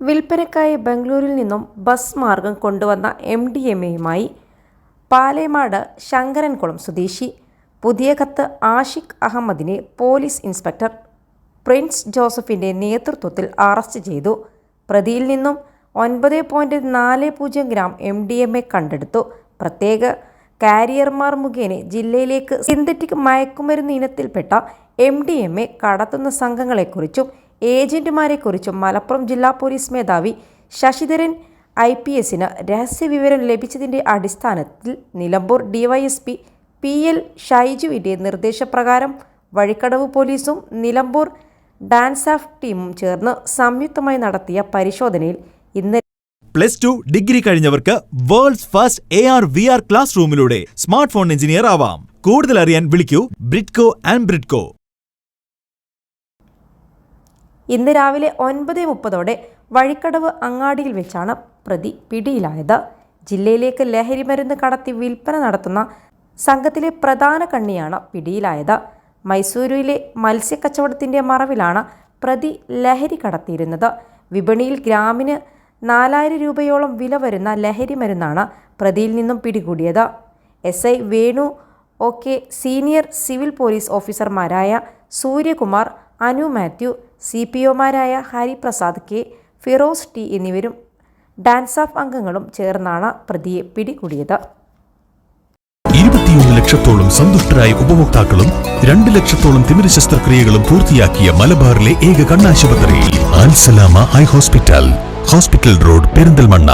വിൽപ്പനക്കായി ബംഗളൂരിൽ നിന്നും ബസ് മാർഗം കൊണ്ടുവന്ന എം ഡി എം എയുമായി പാലേമാട് ശങ്കരൻകുളം സ്വദേശി പുതിയ കത്ത് ആഷിഖ് അഹമ്മദിനെ പോലീസ് ഇൻസ്പെക്ടർ പ്രിൻസ് ജോസഫിന്റെ നേതൃത്വത്തിൽ അറസ്റ്റ് ചെയ്തു. പ്രതിയിൽ നിന്നും ഒൻപത് പോയിന്റ് നാല് പൂജ്യം gram M D M A കണ്ടെടുത്തു. പ്രത്യേക കാരിയർമാർ മുഖേന ജില്ലയിലേക്ക് സിന്തറ്റിക് മയക്കുമരുന്ന് ഇനത്തിൽപ്പെട്ട എം ഡി എം എ കടത്തുന്ന സംഘങ്ങളെക്കുറിച്ചും ഏജന്റുമാരെക്കുറിച്ചും മലപ്പുറം ജില്ലാ പോലീസ് മേധാവി ശശിധരൻ ഐ പി എസിന് രഹസ്യവിവരം ലഭിച്ചതിന്റെ അടിസ്ഥാനത്തിൽ നിലമ്പൂർ ഡിവൈഎസ്പി പി എൽ ഷൈജുവിന്റെ നിർദ്ദേശപ്രകാരം വഴിക്കടവ് പോലീസും നിലമ്പൂർ ഡാൻസ് ഓഫ് ടീമും ചേർന്ന് സംയുക്തമായി നടത്തിയ പരിശോധനയിൽ ഇന്ന് plus two degree കഴിഞ്ഞവർക്ക് world's first A R V R class റൂമിലൂടെ smart phone engineer ആവാം. കൂടുതൽ അറിയാൻ വിളിക്കൂ ബ്രിഡ്കോ ആൻഡ് ബ്രിഡ്കോ. ഇന്ന് രാവിലെ ഒൻപത് മുപ്പതോടെ വഴിക്കടവ് അങ്ങാടിയിൽ വെച്ചാണ് പ്രതി പിടിയിലായത്. ജില്ലയിലേക്ക് ലഹരി മരുന്ന് കടത്തി വിൽപ്പന നടത്തുന്ന സംഘത്തിലെ പ്രധാന കണ്ണിയാണ് പിടിയിലായത്. മൈസൂരുവിലെ മത്സ്യക്കച്ചവടത്തിന്റെ മറവിലാണ് പ്രതി ലഹരി കടത്തിയിരുന്നത്. വിപണിയിൽ ഗ്രാമിന് നാലായിരം രൂപയോളം വില വരുന്ന ലഹരി മരുന്നാണ് പ്രതിയിൽ നിന്നും പിടികൂടിയത്. S I Venu O K senior civil police ഓഫീസർമാരായ സൂര്യകുമാർ അനു മാത്യു സി പി ഒമാരായ ഹരിപ്രസാദ് കെ ഫിറോസ് ടി എന്നിവരും ഡാൻസ് ഓഫ് അംഗങ്ങളും ചേർന്നാണ് പ്രതിയെ പിടികൂടിയത്. ഇരുപത്തിയൊന്ന് ലക്ഷത്തോളം സന്തുഷ്ടരായ ഉപഭോക്താക്കളും രണ്ട് ലക്ഷത്തോളം തിമിര ശസ്ത്രക്രിയകളും പൂർത്തിയാക്കിയ മലബാറിലെ ഏക കണ്ണാശുപത്രി Al Salama eye hospital hospital road Perinthalmanna.